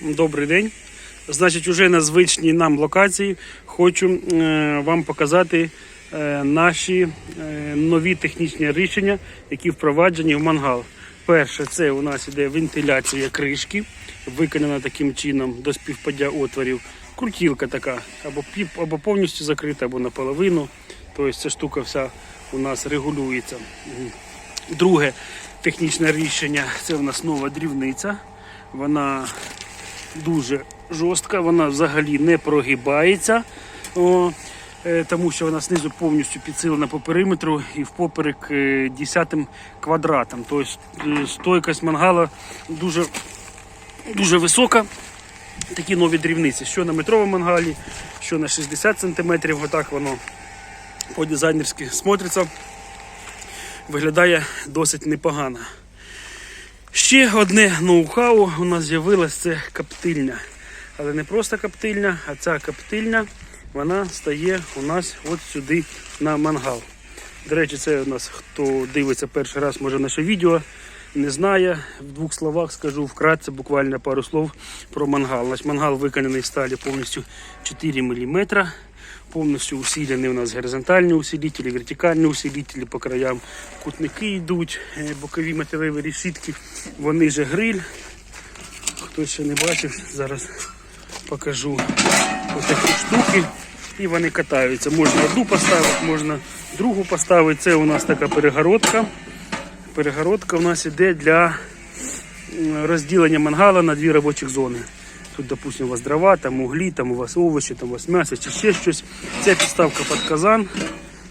Добрий день. Значить, уже на звичній нам локації хочу е, вам показати е, наші е, нові технічні рішення, які впроваджені в мангал. Перше, це у нас іде вентиляція кришки, виконана таким чином до співпадя отворів. Крутілка така, або піп, або повністю закрита, або наполовину. Тобто ця штука вся у нас регулюється. Друге технічне рішення це у нас нова дрівниця. Вона дуже жорстка, вона взагалі не прогибається, о, е, тому що вона знизу повністю підсилена по периметру і впоперек е, 10 квадратом. Тобто е, стойкость мангала дуже, дуже висока. Такі нові дрібниці, що на метровому мангалі, що на 60 см, отак воно по-дизайнерськи смотриться. Виглядає досить непогано. Ще одне ноу-хау у нас з'явилось це коптильня. Але не просто коптильня, а ця коптильня вона стає у нас от сюди на мангал. До речі, це у нас хто дивиться перший раз, може наше відео, не знає. В двох словах скажу вкратце, буквально пару слов про мангал. Наш мангал виконаний в сталі повністю 4 мм. Повністю усилені у нас горизонтальні усилителі, вертикальні усилителі по краям. Кутники йдуть, е, бокові металеві решітки, вони же гриль. Хто ще не бачив, зараз покажу ось такі штуки. І вони катаються. Можна одну поставити, можна другу поставити. Це у нас така перегородка. Перегородка у нас іде для розділення мангала на дві робочих зони. Тут, допустим, у вас дрова, там углі, там у вас овочі, там у вас м'ясо чи ще щось. Це підставка під казан,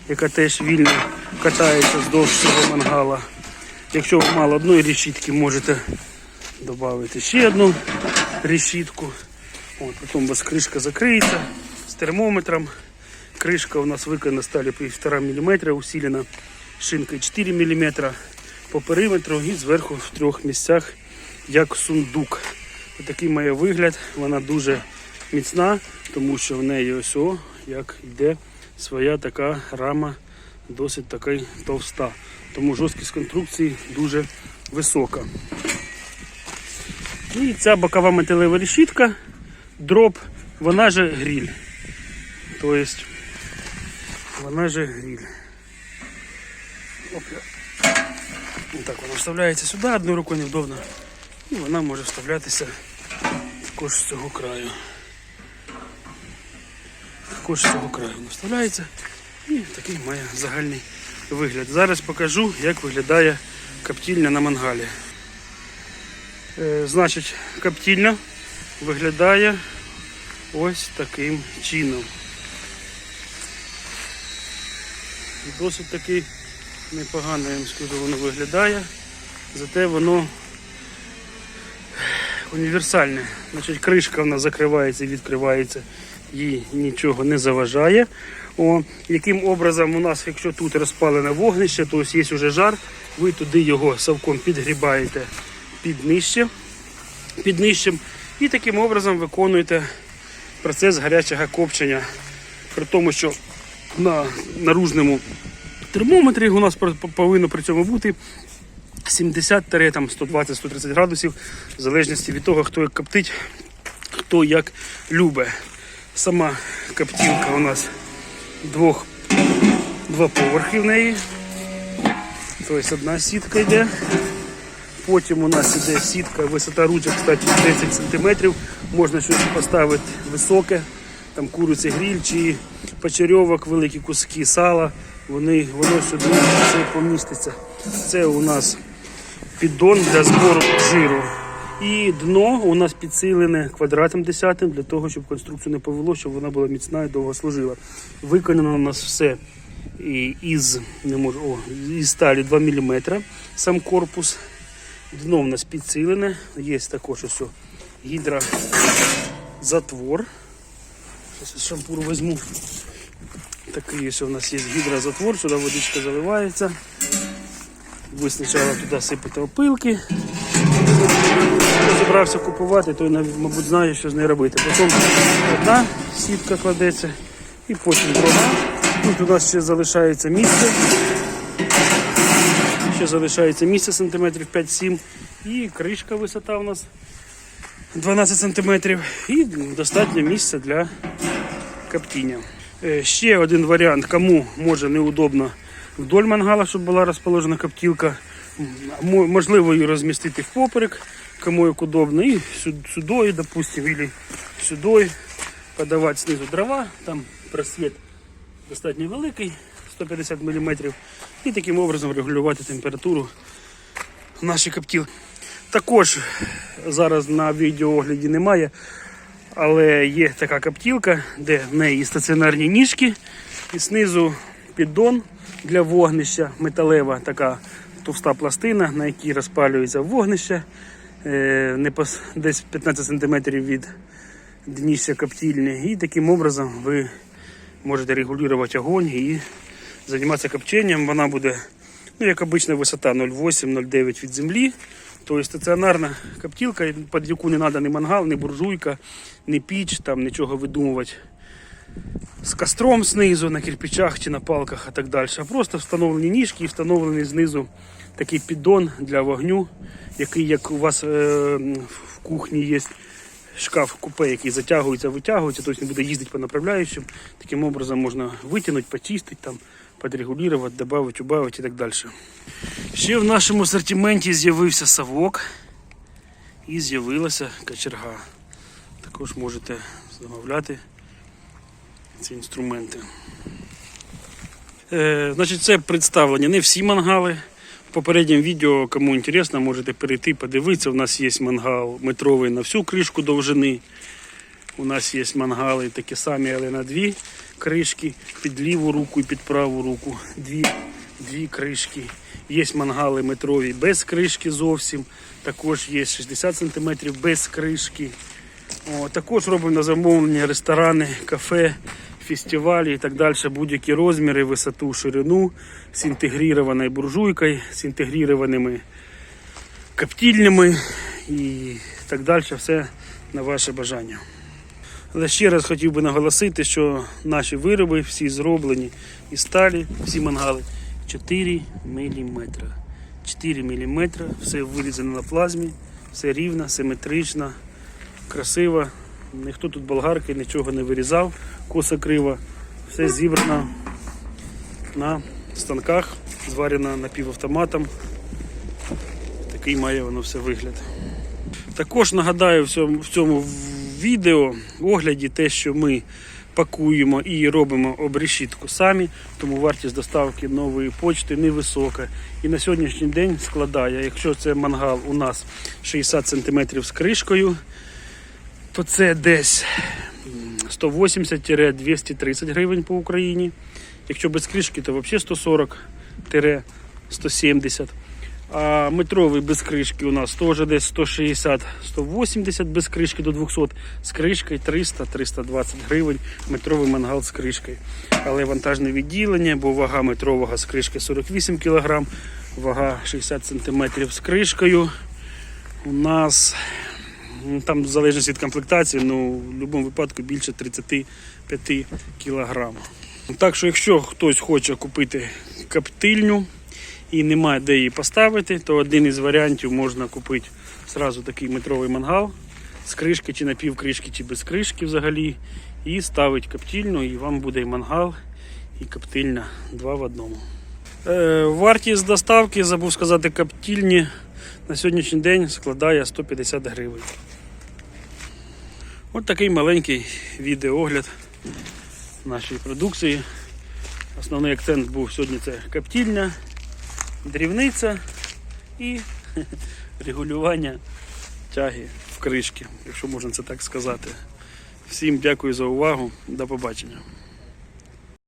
яка теж вільно катається вздовж цього мангала. Якщо ви мало одної решітки, можете додати ще одну решітку. От, потім у вас кришка закриється з термометром. Кришка у нас виконана сталі 1,5 мм, усилена шинкою 4 мм по периметру і зверху в трьох місцях як сундук. Такий має вигляд, вона дуже міцна, тому що в неї ось о, як йде своя така рама, досить така товста. Тому жорсткість конструкції дуже висока. І ця бокова металева решітка, дроб, вона же гріль. Тобто вона же гріль. Опля. Так вона вставляється сюди, одною рукою невдобно. І вона може вставлятися також з цього краю. Також з цього краю вона вставляється і такий має загальний вигляд. Зараз покажу, як виглядає коптільня на мангалі. Е, значить, коптільня виглядає ось таким чином. Досить таки непогано, я вам скажу, воно виглядає. Зате воно універсальне. Значить, кришка вона закривається і відкривається, їй нічого не заважає. О, яким образом у нас, якщо тут розпалене вогнище, то ось є вже жар, ви туди його совком підгрібаєте під нижче, під нижчим і таким образом виконуєте процес гарячого копчення. При тому, що на наружному термометрі у нас повинно при цьому бути 70-120-130 градусів, в залежності від того, хто як коптить, хто як любить. Сама коптілка у нас двох, два поверхи в неї. Тобто одна сітка йде. Потім у нас іде сітка, висота ручок, кстати, 10 см. Можна щось поставити високе, там куриці гріль чи печерьовок, великі куски сала. Вони, воно сюди все поміститься. Це у нас піддон для збору жиру. І дно у нас підсилене квадратом 10 для того, щоб конструкцію не повело, щоб вона була міцна і довго служила. Виконано у нас все і- із, не можу, о, із сталі 2 мм сам корпус. Дно у нас підсилене. Є також ось гідрозатвор. Зараз шампур візьму. Такий ось у нас є гідрозатвор, сюди водичка заливається. Ви спочатку туди сипете опилки. Хто зібрався купувати, той, мабуть, знає, що з нею робити. Потім одна сітка кладеться і потім друга. Тут у нас ще залишається місце. Ще залишається місце сантиметрів 5-7. І кришка висота у нас 12 см і достатньо місця для коптіння. Е, Ще один варіант, кому може неудобно вдоль мангала, щоб була розположена коптілка. Можливо її розмістити в поперек, кому як удобно. І сюди, допустим, или сюди подавати знизу дрова. Там просвіт достатньо великий, 150 мм. І таким образом регулювати температуру нашої коптілки. Також зараз на відеоогляді немає, але є така коптілка, де в неї стаціонарні ніжки і знизу піддон для вогнища, металева така товста пластина, на якій розпалюється вогнище е, десь 15 см від дніща коптильні. І таким образом ви можете регулювати огонь і займатися копченням. Вона буде, ну, як обична висота 0,8-0,9 від землі. Тобто стаціонарна коптілка, під яку не треба ні мангал, ні буржуйка, ні піч, там нічого видумувати з костром знизу на кирпичах чи на палках і так далі. А просто встановлені ніжки і встановлений знизу такий піддон для вогню, який як у вас е, в кухні є шкаф купе, який затягується, витягується, тобто не буде їздити по направляючим. Таким образом можна витягнути, почистити, там, підрегулювати, додати, убавити і так далі. Ще в нашому асортименті з'явився совок і з'явилася кочерга. Також можете замовляти ці інструменти. Е, значить, це представлення не всі мангали. В попередньому відео, кому інтересно, можете перейти, подивитися. У нас є мангал метровий на всю кришку довжини. У нас є мангали такі самі, але на дві кришки, під ліву руку і під праву руку. Дві, дві кришки. Є мангали метрові без кришки зовсім. Також є 60 см без кришки. О, також робимо на замовлення ресторани, кафе, фестивалі і так далі. Будь-які розміри, висоту, ширину з інтегрованою буржуйкою, з інтегрованими коптильнями і так далі. Все на ваше бажання. Але ще раз хотів би наголосити, що наші вироби всі зроблені із сталі, всі мангали 4 мм. 4 мм, все вирізано на плазмі, все рівно, симетрично, красиво. Ніхто тут болгарки нічого не вирізав, коса крива. Все зібрано на станках, зварено напівавтоматом. Такий має воно все вигляд. Також нагадаю в цьому, відео огляді те, що ми пакуємо і робимо обрешітку самі, тому вартість доставки нової почти невисока. І на сьогоднішній день складає, якщо це мангал у нас 60 см з кришкою, то це десь 180-230 гривень по Україні. Якщо без кришки, то взагалі 140-170. А метровий без кришки у нас теж десь 160-180 без кришки до 200, з кришкою 300-320 гривень метровий мангал з кришкою. Але вантажне відділення, бо вага метрового з кришки 48 кг, вага 60 см з кришкою. У нас там в залежності від комплектації, ну в будь-якому випадку більше 35 кг. Так що, якщо хтось хоче купити коптильню, і немає де її поставити, то один із варіантів можна купити зразу такий метровий мангал з кришки, чи напівкришки, чи без кришки взагалі. І ставити коптильну, і вам буде і мангал, і коптильня два в одному. Е, вартість доставки, забув сказати, коптильні на сьогоднішній день складає 150 гривень. Ось такий маленький відеоогляд нашої продукції. Основний акцент був сьогодні це каптільня, дрівниця і регулювання тяги в кришки, якщо можна це так сказати. Всім дякую за увагу. До побачення.